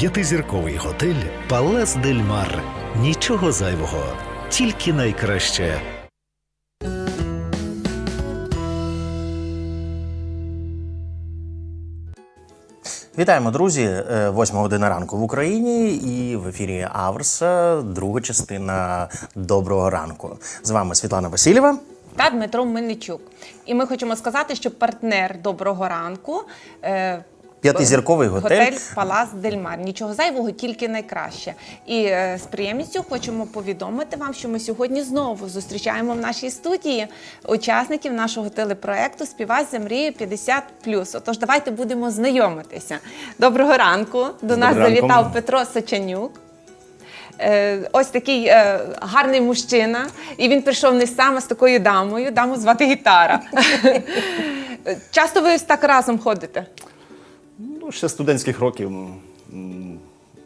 П'ятизірковий готель Палас Дель Мар. Нічого зайвого, тільки найкраще. Вітаємо, друзі! Е, Восьма година ранку в Україні і в ефірі Аверса, друга частина доброго ранку. З вами Світлана Васильєва. та Дмитро Мельничук. І ми хочемо сказати, що партнер доброго ранку. П'ятизірковий готель. Готель Палас Дельмар. Нічого зайвого, тільки найкраще. І е, з приємністю хочемо повідомити вам, що ми сьогодні знову зустрічаємо в нашій студії учасників нашого телепроекту Співай за мрію 50+. Отож, давайте будемо знайомитися. Доброго ранку. До нас ранку. завітав Петро Сачанюк. Е, Ось такий е, гарний мужчина, і він прийшов не сам, а з такою дамою. Даму звати Гітара. Часто ви ось так разом ходите? Ну, ще з студентських років,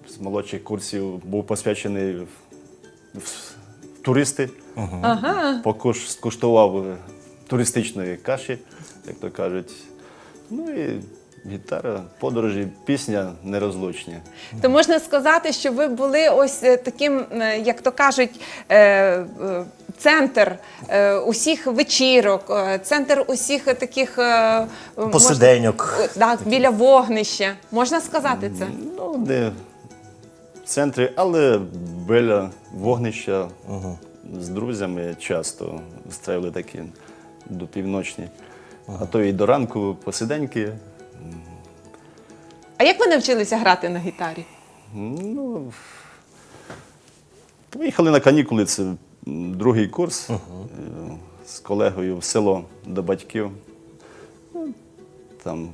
з молодших курсів був посвячений в, в, в туристи. Покуш, скуштував е, туристичної каші, як то кажуть. Ну і гітара, подорожі, пісня нерозлучні. То можна сказати, що ви були ось е, таким, е, як то кажуть, е, центр усіх вечірок, центр усіх таких е, можна- Так, біля вогнища. Можна сказати це? Ну, не в центрі, але біля вогнища з друзями часто стріляли такі до півночні. А то і до ранку посиденьки. А як ви навчилися грати на гітарі? Ну, поїхали на канікули, це другий курс е, з колегою в село до батьків. Ну, Там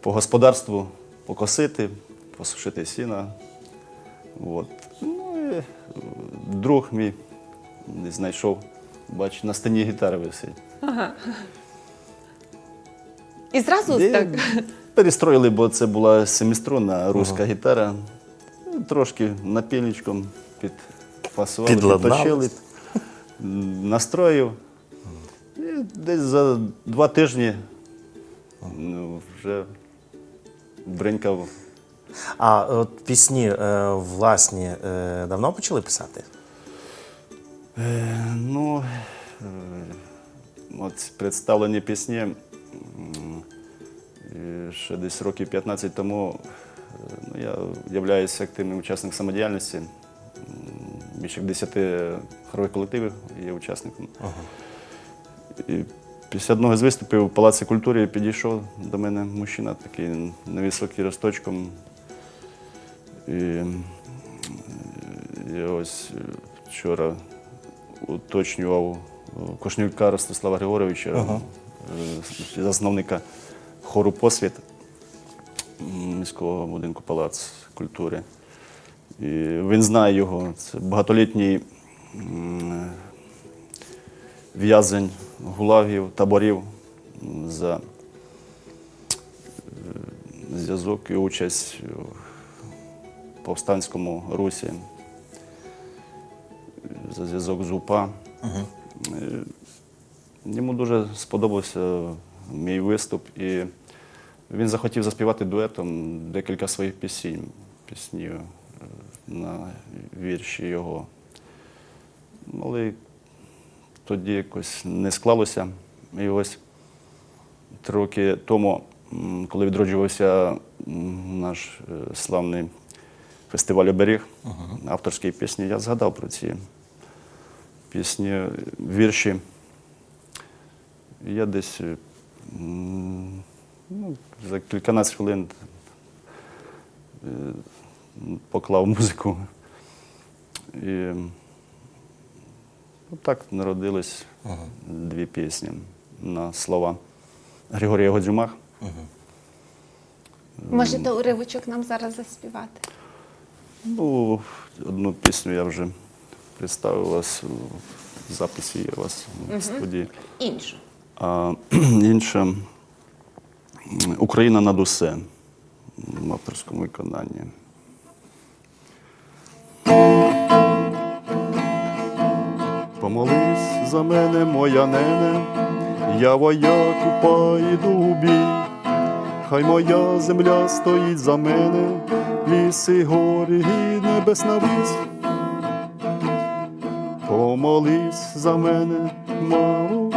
по господарству покосити, посушити сіна. От. Ну, і е, друг мій десь знайшов, бач, на стіні гітара висить. І зразу І так. Перестроїли, бо це була семиструнна руська гітара. Трошки напільничком підфасували, Підладнали. підточили, настроїв. І десь за два тижні ну, вже бринькав. А от пісні е, власні е, давно почали писати? Е, Ну, е, от представлені пісні ще десь років 15 тому е, ну, я являюся активним учасником самодіяльності. Більше як 10 хорових колективів є учасником. І після одного з виступів у Палаці культури підійшов до мене мужчина, такий невисокий росточком. І я ось вчора уточнював е, Кошнюка Ростислава Григоровича, е, засновника хору Посвіт міського будинку Палац культури. І він знає його. Це багатолітній в'язень гулагів, таборів за е, зв'язок і участь в повстанському русі за зв'язок з УПА. Е, Йому дуже сподобався мій виступ, і він захотів заспівати дуетом декілька своїх пісень, пісні е, на вірші його. Але тоді якось не склалося. І ось три роки тому, коли відроджувався наш е, славний фестиваль оберіг авторської пісні, я згадав про ці пісні, вірші. Я десь е, ну, за кільканадцять хвилин е, поклав музику. І ну, так народились дві пісні на слова Григорія Годзюмах. Можете уривочок нам зараз заспівати? Ну, одну пісню я вже представив вас в записі є у вас в студії. Іншу. А інша Україна над усе в авторському виконанні. Помолись за мене, моя нене, я вояк упайду у бій, хай моя земля стоїть за мене, ліси, гори і небесна вись. Помолись за мене, мамо,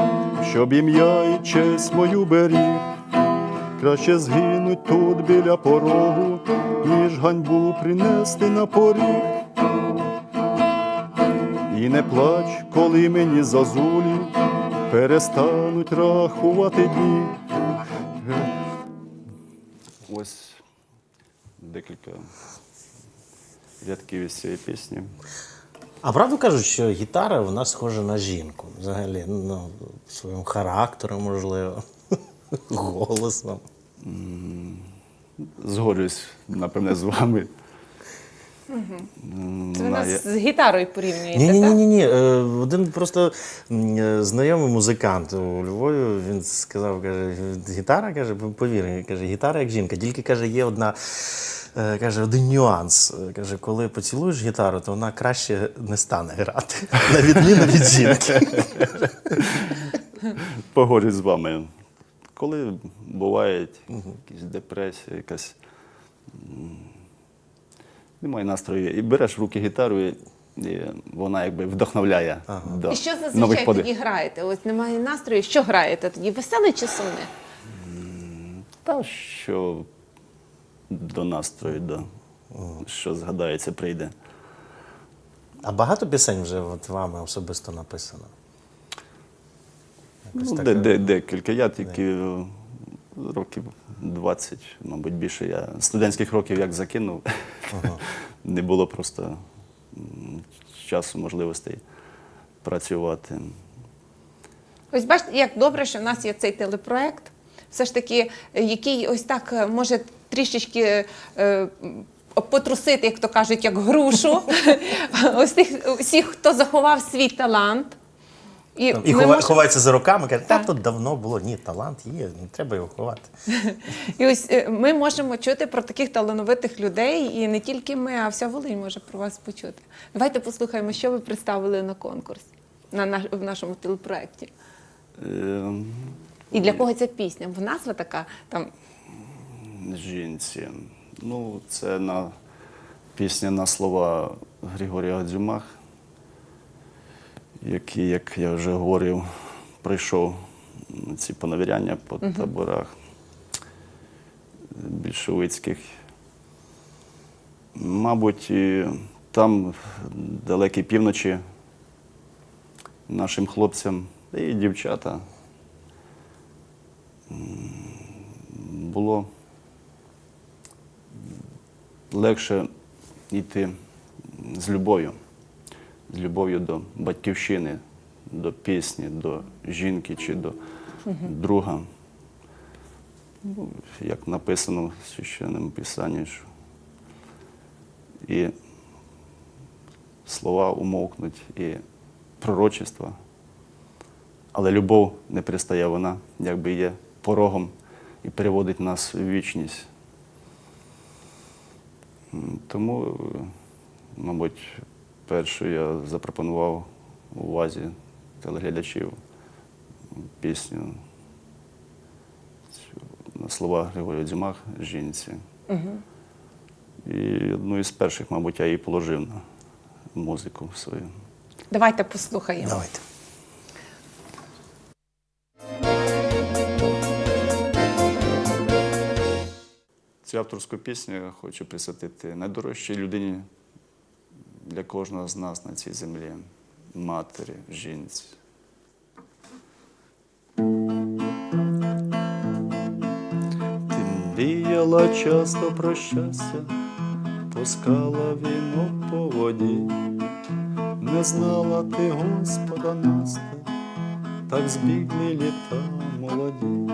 щоб ім'я і честь мою беріг. Краще згинуть тут біля порогу, ніж ганьбу принести на поріг. І не плач, коли мені зазулі перестануть рахувати дні. Ось декілька рядків із цієї пісні. А правду кажуть, що гітара вона схожа на жінку. Взагалі, ну, своїм характером, можливо, голосом. Згоджуюсь, напевне, з вами. Це Вона нас з гітарою порівнюєте, Ні, ні, ні, ні, ні. Один просто е, знайомий музикант у Львові. Він сказав, каже, гітара, каже, повір, каже, гітара як жінка. Тільки каже, є одна. е, Каже, один нюанс. Е, Каже, коли поцілуєш гітару, то вона краще не стане грати, на відміну від жінки. Погоджуюсь з вами. Коли бувають якісь депресії, якась немає настрою, і береш в руки гітару, і, вона якби вдохновляє до І що нових зазвичай подих. тоді граєте? Ось немає настрою. Що граєте тоді? Веселий чи сумний? Та що до настрою, до що згадається, прийде. А багато пісень вже от вами особисто написано. Якось Ну, де, е, де, декілька. Я тільки е, років 20, мабуть, більше. Я студентських років як закинув. Не було просто часу, можливостей працювати. Ось бачите, як добре, що в нас є цей телепроект. Все ж таки, е, який ось так може трішечки е, потрусити, як то кажуть, як грушу. Ось тих всіх, хто заховав свій талант. І, І хова- можемо- ховається за руками, каже, та Так. тут давно було. Ні, талант є, не треба його ховати. І ось е, ми можемо чути про таких талановитих людей, і не тільки ми, а вся Волинь може про вас почути. Давайте послухаємо, що ви представили на конкурс на наш, в нашому телепроекті. Е, І для кого ця пісня? Бо назва така там жінці. Ну, це на пісня на слова Григорія Дзюмах, який, як я вже говорив, пройшов ці поневіряння по таборах більшовицьких. Мабуть, там, в далекій півночі, нашим хлопцям і дівчата було легше йти з любов'ю, з любов'ю до батьківщини, до пісні, до жінки чи до друга. Ну, як написано в священному писанні, що і слова умовкнуть, і пророчества. Але любов не пристає, вона якби є порогом і переводить нас в вічність. Тому, мабуть, першу я запропонував увазі телеглядачів пісню цю на слова Григорія Дзюмах жінці. І одну із перших, мабуть, я її положив на музику свою. давайте послухаємо. Давайте. Цю авторську пісню я хочу присвятити найдорожчій людині для кожного з нас на цій землі матері, жінці. Ти мріяла часто про щастя, пускала вінок по воді, не знала ти Господа Насте, так збігли літа молоді.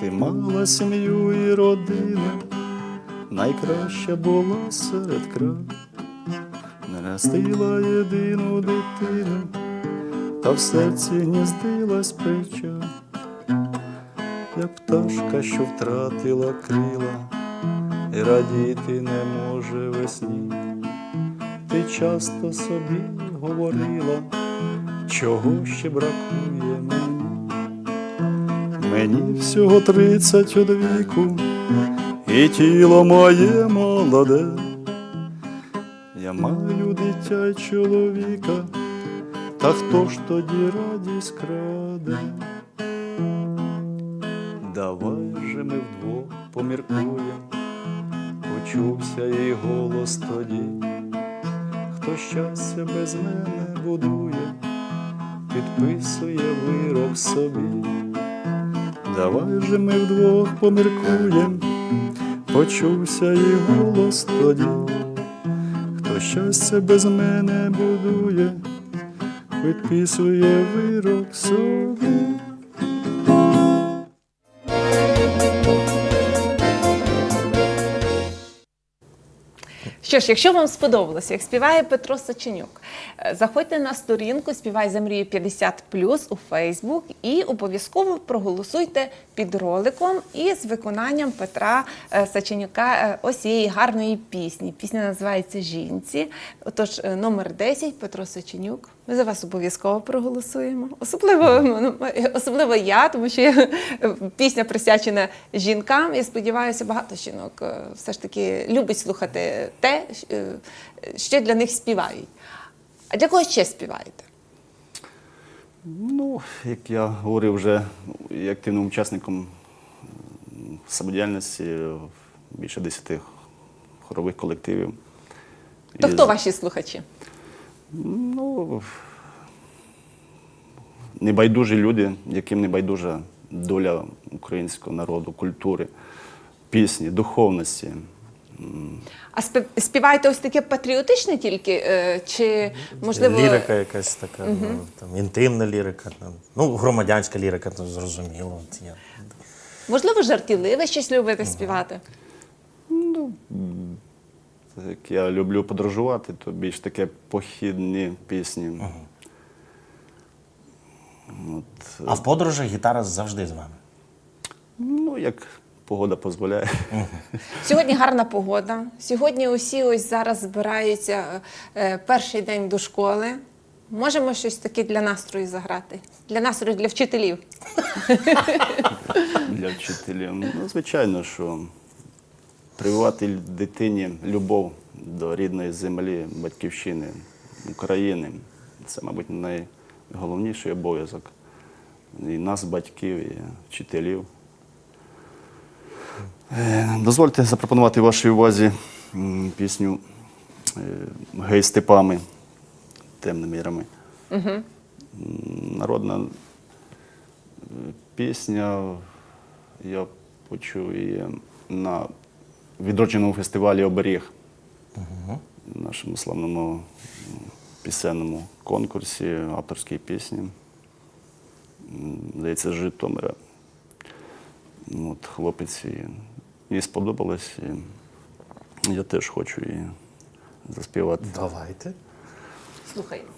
Ти мала сім'ю і родину, найкраща була серед краю, не ростила єдину дитину, та в серці гніздилась печаль, як пташка, що втратила крила, і радіти не може весні. Ти часто собі говорила, чого ще бракує мені. Мені всього тридцять од віку, і тіло моє молоде, маю дитя й чоловіка, та хто ж тоді радість краде? Давай же ми вдвох поміркуєм, почувся їй голос тоді, хто щастя без мене будує, підписує вирок собі. Давай же ми вдвох поміркуєм, почувся їй голос тоді, щастя без мене будує, підписує вирок собі. Що ж, якщо вам сподобалося, як співає Петро Саченюк, е, заходьте на сторінку Співай за мрію 50 у Фейсбук і обов'язково проголосуйте під роликом із виконанням Петра е, Саченюка е, ось цієї гарної пісні. Пісня називається Жінці. Отож, номер 10 Петро Саченюк. Ми за вас обов'язково проголосуємо. Особливо, ну, особливо я, тому що я, е, пісня присвячена жінкам. І сподіваюся, багато жінок е, все ж таки любить слухати те, е, що для них співають. А для кого ще співаєте? Ну, як я говорив вже є активним учасником самодіяльності більше 10 хорових колективів. То І хто ваші слухачі? Ну, небайдужі люди, яким не байдужа доля українського народу, культури, пісні, духовності. А співаєте ось таке патріотичне тільки? е, Чи можливо Лірика якась така, ну, там, інтимна лірика, там, ну, громадянська лірика, то зрозуміло. От я. можливо жартівливе щось любите співати? Так Як я люблю подорожувати, то більш таке похідні пісні. От, А в подорожах гітара завжди з вами. ну, як погода дозволяє. Сьогодні гарна погода. Сьогодні усі ось зараз збираються е, перший день до школи. Можемо щось таке для настрою заграти? Для настрою, для вчителів. для вчителів. Ну, звичайно, що прививати дитині любов до рідної землі, батьківщини, України це, мабуть, найголовніший обов'язок і нас, батьків, і вчителів. Е, Дозвольте запропонувати вашій увазі пісню е, Гей степами темними ярами. М, Народна пісня, я почув її на відродженому фестивалі Оберіг, нашому славному пісенному конкурсі авторської пісні. Здається, з Житомира. От, хлопець їй сподобалось. І я теж хочу її заспівати. Давайте. Слухаємо.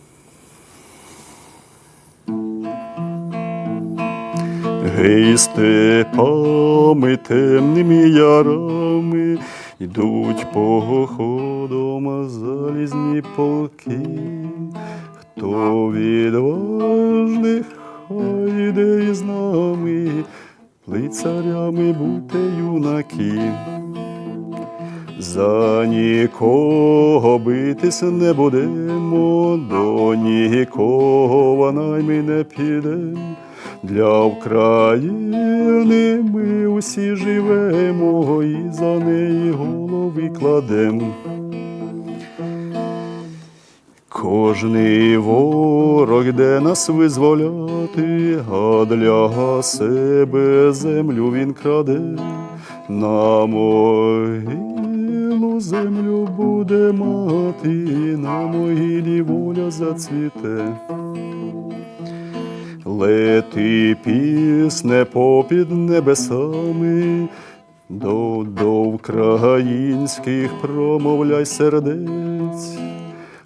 Гей, степами темними ярами йдуть походом залізні полки. Хто відважних хай йде із нами, лицарями будьте юнаки. За нікого битись не будемо, до нікого найми не підем. Для України ми усі живемо і за неї голови кладем. Кожний ворог йде нас визволяти, а для себе землю він краде, на могилу землю буде мати, на могилі воля зацвіте. Лети пісне попід небесами, до, до українських промовляй сердець.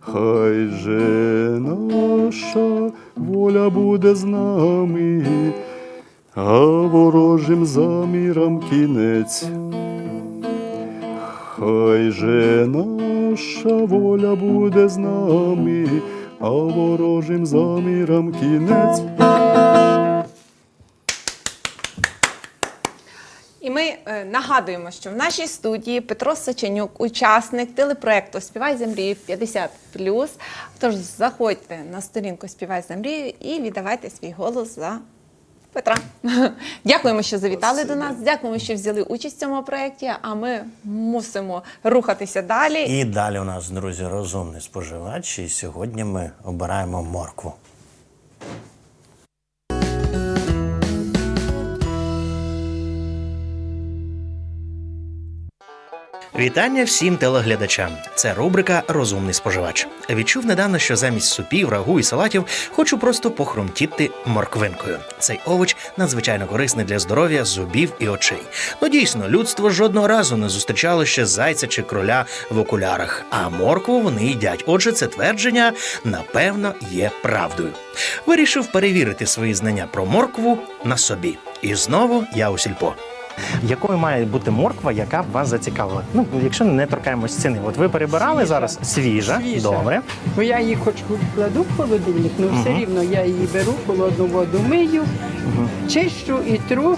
Хай же наша воля буде з нами, а ворожим замірам кінець. Хай же наша воля буде з нами, а ворожим замірам кінець. І ми е, нагадуємо, що в нашій студії Петро Саченюк, учасник телепроекту Співай за мрію 50 Тож заходьте на сторінку Співай за мрію і віддавайте свій голос за Петра. Дякуємо, що завітали до нас. Дякуємо, що взяли участь в цьому проєкті. А ми мусимо рухатися далі. І далі у нас, друзі, розумний споживач. І сьогодні ми обираємо моркву. Вітання всім телеглядачам. Це рубрика Розумний споживач. Відчув недавно, що замість супів, рагу і салатів хочу просто похрумтіти морквинкою. Цей овоч надзвичайно корисний для здоров'я, зубів і очей. Ну дійсно, людство жодного разу не зустрічало ще зайця чи кроля в окулярах, а моркву вони їдять. Отже, це твердження напевно є правдою. Вирішив перевірити свої знання про моркву на собі. І знову я у сільпо. Якою має бути морква, яка б вас зацікавила? Ну, якщо не торкаємось ціни, от ви перебирали Свіжа. зараз свіжа, Свіжа. добре. Бо я її хоч кладу в холодильник, але все рівно я її беру, холодну воду мию, чищу і тру,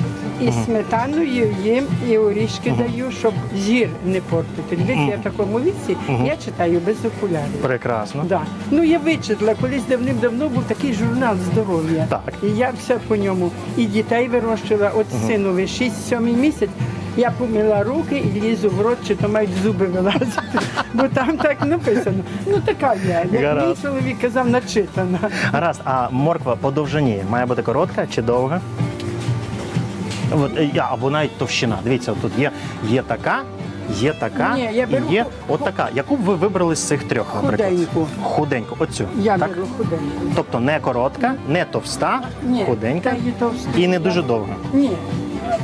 і сметаною їм, і орішки даю, щоб зір не портити. Дивіться, я в такому віці, я читаю без окулярів. Прекрасно. Да. Ну я вичитала, колись давним-давно був такий журнал здоров'я. Так. І я все по ньому. І дітей вирощила, от синові 6-7 місяць. Я помила руки і лізу в рот, чи то мають зуби вилазити. Бо там так написано. Ну така я. Як мій Гаразд. чоловік казав, начитана. Гаразд, а морква по довжині має бути коротка чи довга? От, е, або навіть товщина. Дивіться, тут є, є така, є така Ні, я беру і є ху- от така. Яку б ви вибрали з цих трьох, наприклад? Худеньку. Худеньку, оцю. Я так? беру худеньку. Тобто не коротка, не товста, Ні, худенька та товста. і не дуже довга. Ні.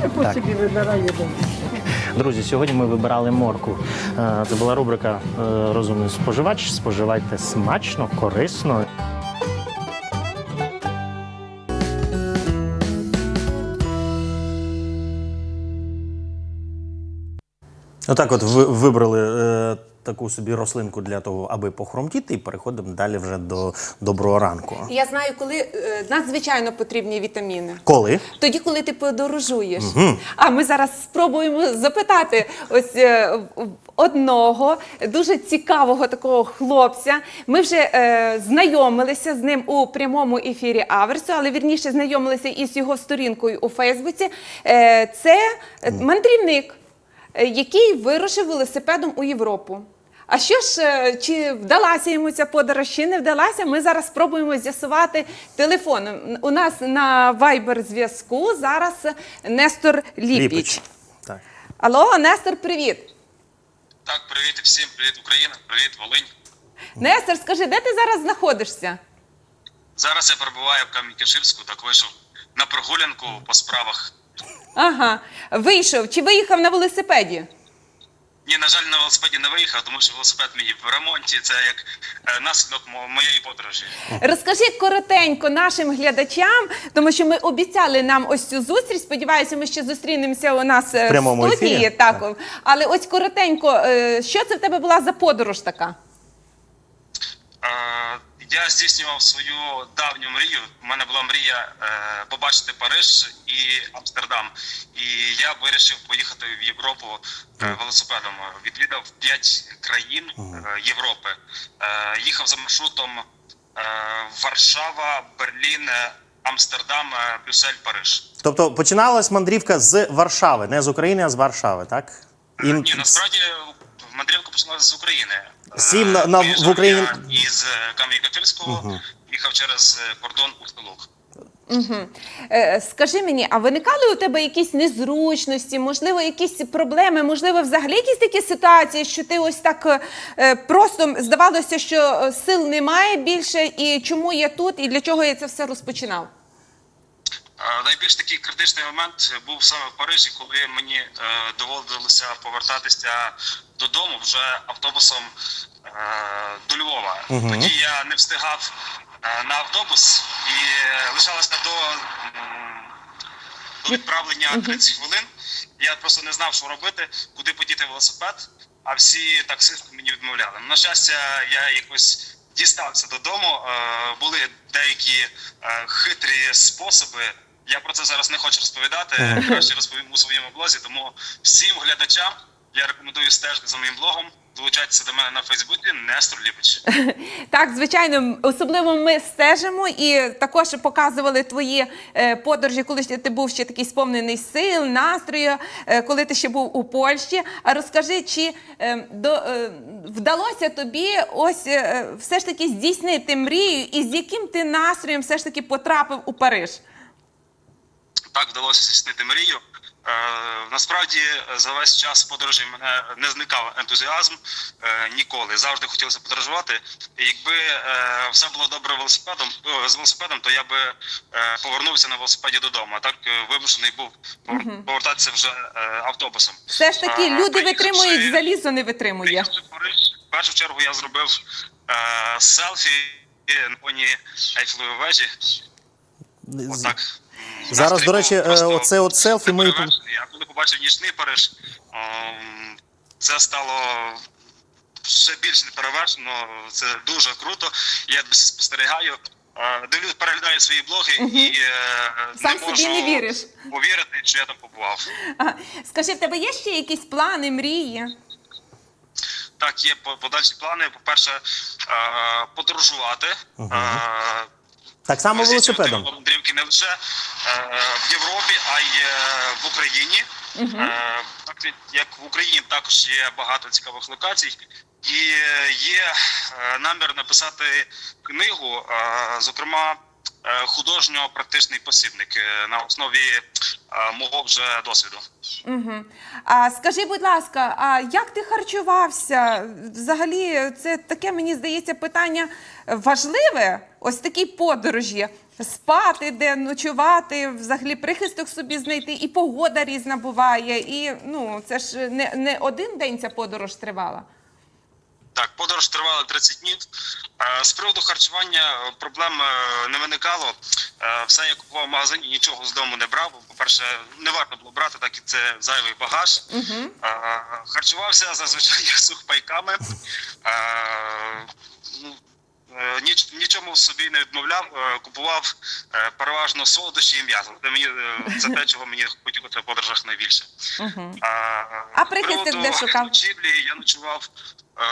Я по Так. собі вибираю добре. Друзі, сьогодні ми вибирали морку. Е, Це була рубрика е, Розумний споживач. Споживайте смачно, корисно. Отак, от ви вибрали е, таку собі рослинку для того, аби похромтіти, і переходимо далі вже до доброго ранку. Я знаю, коли е, надзвичайно потрібні вітаміни. Коли? Тоді, коли ти подорожуєш. А ми зараз спробуємо запитати ось е, в- одного дуже цікавого такого хлопця. Ми вже е, знайомилися з ним у прямому ефірі Аверсу, але вірніше знайомилися із його сторінкою у Фейсбуці. Е, це мандрівник, який вирушив велосипедом у Європу. А що ж, е, чи вдалася йому ця подорож, чи не вдалася? Ми зараз спробуємо з'ясувати телефоном. У нас на Viber зв'язку зараз Нестор Ліпіч. Так. Алло, Нестор, привіт. Так, привіт всім, привіт Україна, привіт Волинь. Нестор, скажи, де ти зараз знаходишся? Зараз я перебуваю в Кам'янь-Каширську, так вийшов на прогулянку по справах. Ага, вийшов. Чи виїхав на велосипеді? Ні, на жаль, на велосипеді не виїхав, тому що велосипед мій в ремонті. Це як е, наслідок мо- моєї подорожі. Розкажи коротенько нашим глядачам, тому що ми обіцяли нам ось цю зустріч. Сподіваюся, ми ще зустрінемося у нас е, В прямому в студії. ефірі? Так, але ось коротенько, е, що це в тебе була за подорож така? Е, я здійснював свою давню мрію. У мене була мрія е, побачити Париж і Амстердам. І я вирішив поїхати в Європу е, велосипедом. Відвідав п'ять країн е, Європи. Е, їхав за маршрутом е, Варшава, Берлін, е, Амстердам, е, Брюссель, Париж. Тобто починалась мандрівка з Варшави, не з України, а з Варшави, так? І... Ні, насправді мандрівка почалася з України. Сім на- Е, на- в Україні- із е, Кам'янка-Катирського, їхав через е, кордон у Столок. Е, Скажи мені, а виникали у тебе якісь незручності, можливо, якісь проблеми, можливо, взагалі якісь такі ситуації, що ти ось так е, просто здавалося, що е, сил немає більше, і чому я тут, і для чого я це все розпочинав? Е, Найбільш такий критичний момент був саме в Парижі, коли мені е, доводилося повертатися додому вже автобусом е, до Львова. Тоді я не встигав на автобус і лишалося до, до відправлення 30 хвилин. Я просто не знав, що робити, куди подіти велосипед, а всі таксисти мені відмовляли. На щастя, я якось дістався додому. Були деякі хитрі способи я про це зараз не хочу розповідати. Краще розповім у своєму блозі. Тому всім глядачам я рекомендую стежити за моїм блогом. Долучайтеся до мене на Фейсбуці Нестор Ліпич. Так, звичайно, особливо ми стежимо і також показували твої е, подорожі, коли ще ти був ще такий сповнений сил, настрою, е, коли ти ще був у Польщі. А розкажи, чи е, до, вдалося тобі ось все ж таки здійснити мрію, і з яким ти настроєм все ж таки потрапив у Париж? Так вдалося здійснити мрію. Е, насправді за весь час подорожі мене не зникав ентузіазм е, ніколи. Завжди хотілося подорожувати. І якби е, все було добре велосипедом е, з велосипедом, то я би е, повернувся на велосипеді додому. А так е, вимушений був повер- повертатися вже е, автобусом. Все ж таки, люди витримують, залізо не витримує. В в першу чергу я зробив е, селфі на фоні Ейфелевої вежі. Отак. Зараз, до речі, був просто е, оце от селфі ми- неперевершений. Я коли побачив нічний Париж, ем, це стало ще більш неперевершено. Це дуже круто. Я спостерігаю. е, Дивлюсь, переглядаю свої блоги і е, Сам не собі можу не віриш. повірити, що я там побував. Ага. Скажи, в тебе є ще якісь плани, мрії? Так, є по- подальші плани. По-перше, е, подорожувати. Е, Так само велосипедом. мандрівки не лише е, в Європі, а й е, в Україні. Е, так як в Україні також є багато цікавих локацій, і є намір написати книгу, зокрема. Е, Художньо-практичний посібник е, на основі е, мого вже досвіду. Угу. А скажи, будь ласка, а як ти харчувався? Взагалі, це таке, мені здається, питання важливе. Ось такі подорожі. Спати, де ночувати, взагалі прихисток собі знайти, і погода різна буває. І ну, це ж не, не один день ця подорож тривала. Так, подорож тривала 30 днів. Е, З приводу харчування е, проблем е, не виникало. Все я купував в магазині, нічого з дому не брав. бо, По-перше, не варто було брати, так як це зайвий багаж. Е, Харчувався зазвичай сухпайками. Ну, ніч- Нічому собі не відмовляв, купував переважно солодощі і м'ясо. Це мені це те, чого мені хотілося в подорожах найбільше. Угу. А, А прихисток де шукав? Ночівлі я ночував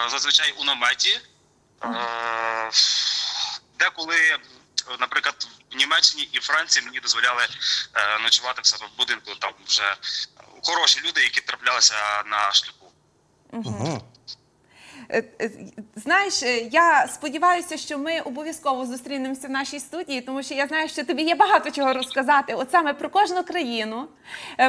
зазвичай у наметі. Е, Деколи, е, наприклад, в Німеччині і Франції мені дозволяли е, ночувати в себе в будинку. Там вже е, хороші люди, які траплялися на шляху. Мгм. Е, е, Знаєш, е, я сподіваюся, що ми обов'язково зустрінемося в нашій студії, тому що я знаю, що тобі є багато чого розказати, от саме про кожну країну,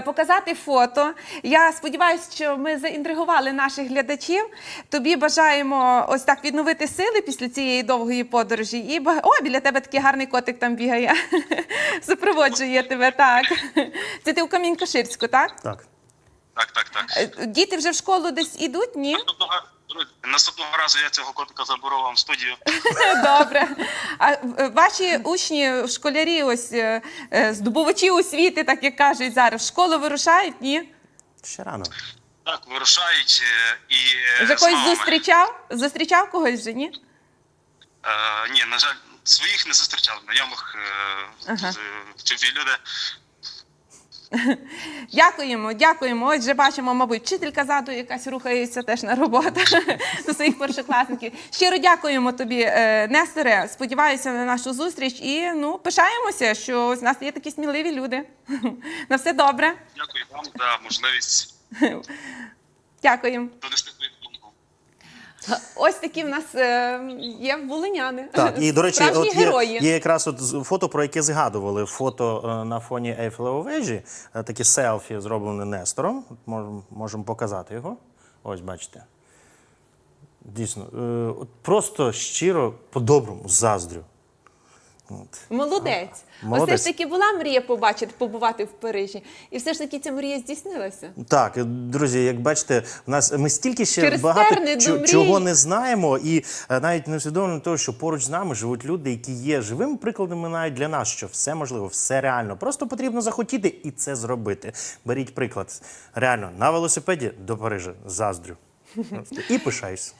показати фото. Я сподіваюся, що ми заінтригували наших глядачів. Тобі бажаємо ось так відновити сили після цієї довгої подорожі. І о, біля тебе такий гарний котик там бігає. Супроводжує тебе. Так, це ти у Камінь-Каширську, так? Так. Так, так, так. Діти вже в школу десь ідуть? Ні? Наступного, друзі, наступного разу я цього котика заберу вам в студію. Добре. А е, ваші учні, школярі, ось е, е, здобувачі освіти, так як кажуть зараз, в школу вирушають? Ні? Ще рано. Так, вирушають е, і е, Вже з когось мамами. зустрічав? Зустрічав когось вже, ні? Е, ні, на жаль, своїх не зустрічав, знайомих е, Ага. з- чужі люди. Дякуємо, дякуємо. Ось вже бачимо, мабуть, вчителька ззаду якась рухається теж на роботу до своїх першокласників. Щиро дякуємо тобі, е, Несторе. Сподіваюся на нашу зустріч і ну пишаємося, що у нас є такі сміливі люди. На все добре. Дякую вам за можливість Дякуємо. Ось такі в нас е, є волиняни. Так, і до речі, Справжні от є, герої. є якраз от з- фото, про яке згадували. Фото е, на фоні Ейфелевої вежі, е, такі селфі зроблене Нестором. Можемо можемо показати його. Ось бачите. Дійсно, е, от просто щиро по-доброму заздрю. Молодець. Молодець. Ось все ж таки була мрія побачити, побувати в Парижі. І все ж таки ця мрія здійснилася. Так, друзі, як бачите, у нас ми стільки ще Через багато терни до чо- мрій. чого не знаємо, і е, навіть не усвідомлено того, що поруч з нами живуть люди, які є живими прикладами навіть для нас, що все можливо, все реально. Просто потрібно захотіти і це зробити. Беріть приклад. Реально, на велосипеді до Парижа заздрю. І пишаюсь.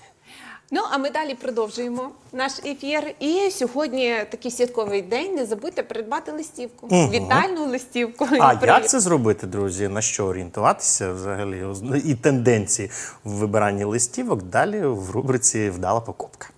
Ну, а ми далі продовжуємо наш ефір. І сьогодні такий святковий день. Не забудьте придбати листівку. Вітальну листівку. А як це зробити, друзі? На що орієнтуватися взагалі? І тенденції в вибиранні листівок далі в рубриці Вдала покупка.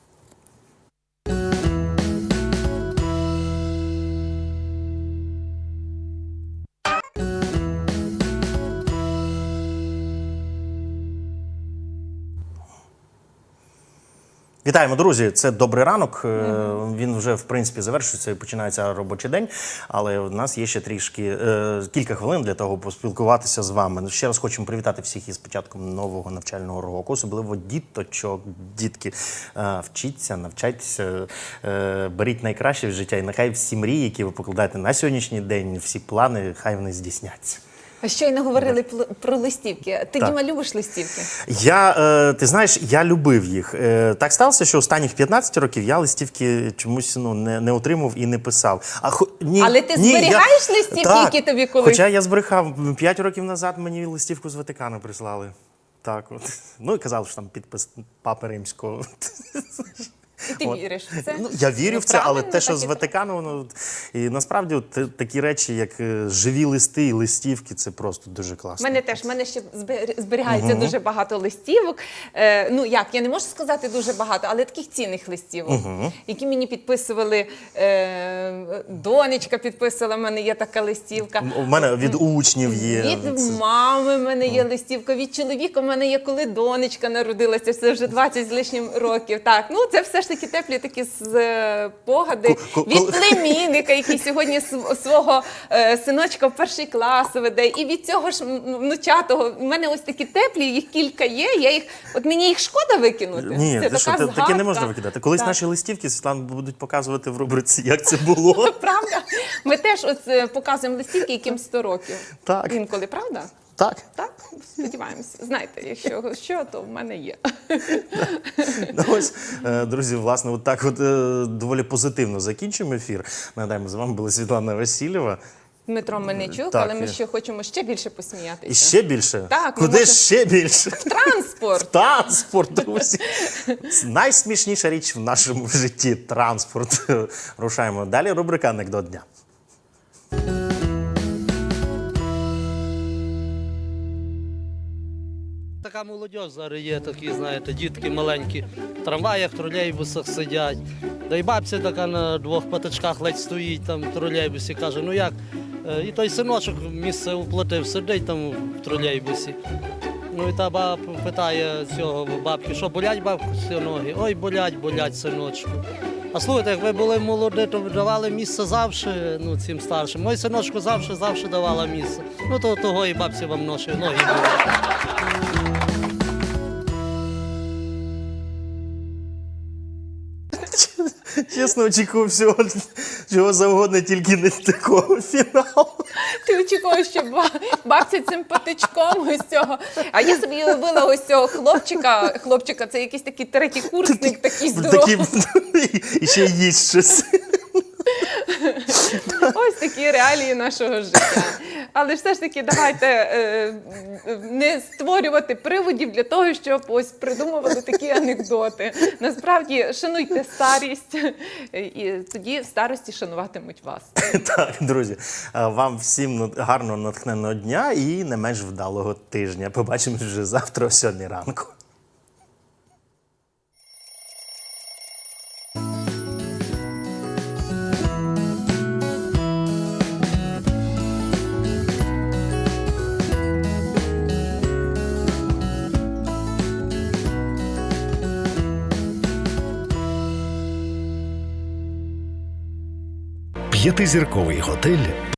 Вітаємо, друзі! Це добрий ранок. Е, Він вже в принципі завершується і починається робочий день. Але у нас є ще трішки е, кілька хвилин для того, поспілкуватися з вами. Ще раз хочемо привітати всіх із початком нового навчального року, особливо діточок, дітки. Е, Вчіться, навчайтеся, е, беріть найкраще в життя, і нехай всі мрії, які ви покладаєте на сьогоднішній день, всі плани, хай вони здійсняться. А щойно говорили пл- про листівки. Ти Діма, любиш листівки? Я, е, ти знаєш, я любив їх. Е, так сталося, що останніх 15 років я листівки чомусь ну, не, не отримав і не писав. А, хо- ні, Але ти ні, зберігаєш листівки, Так. які тобі колись- Хоча я збрехав 5 років назад мені листівку з Ватикану прислали. Так, от. Ну і казали, що там підпис Папи Римського. І ти От. віриш в це? Ну, я вірю в це, але те, що з Ватикану, воно і насправді от, такі речі, як е, живі листи і листівки, це просто дуже У класно. мене теж в мене ще збер- зберігається дуже багато листівок. Е, ну як, я не можу сказати дуже багато, але таких цінних листівок, які мені підписували. Е, донечка підписала, мене є така листівка. У мене від учнів є. Від Це- мами в мене є листівка, від чоловіка в мене є, коли донечка народилася, це вже 20 з лишнім років. Так, ну це все ж таки теплі такі з- е, Від племінника, який сьогодні св- свого е, синочка в перший клас веде, і від цього ж внучатого. У мене ось такі теплі, їх кілька є. Я їх, от мені їх шкода викинути. Ні, це що, таке не можна викидати. Колись Так. наші листівки Світлана будуть показувати в рубриці, як це було. Правда? Ми теж ось е, показуємо листівки, яким 100 років. Так. Інколи, правда? Так. Так, сподіваємося. Знаєте, якщо що, то в мене є. Ну, Ось, е, друзі, власне, от так от е, доволі позитивно закінчимо ефір. Нагадаємо, з вами була Світлана Васильєва. Дмитро Мельничук, але ми ще хочемо ще більше посміятися. І ще більше? Так, Куди можемо- ще більше? Транспорт! Транспорт, друзі. Найсмішніша річ в нашому житті транспорт. Рушаємо далі. Рубрика Анекдот дня. Така молодь зараз є, такі, знаєте, дітки маленькі, в трамваях, тролейбусах сидять. Да й бабця така на двох патичках ледь стоїть там в тролейбусі, каже, ну як? Е, І той синочок місце уплатив, сидить там в тролейбусі. Ну і та баб питає цього бабки, що болять бабку ноги? Ой, болять, болять, синочку. А слухайте, як ви були молоді, то давали місце завжди ну, цим старшим. Мой синочку завжди, завжди давала місце. Ну то того і бабці вам ноші ноги Чесно, очікував всього чого завгодно, тільки не такого фіналу. Ти очікував, що ба- бабця цим патичком ось цього. А я собі уявила ось цього хлопчика. Хлопчика, це якийсь такий третій курсник, такий здоровий. І ще їсть щось. Ось такі реалії нашого життя. Але все ж таки, давайте е, не створювати приводів для того, щоб ось придумували такі анекдоти. Насправді, шануйте старість, і тоді старості шануватимуть вас. Так, друзі, е, вам всім гарного натхненного дня і не менш вдалого тижня. Побачимось вже завтра о 7 ранку. П'ятизірковий готель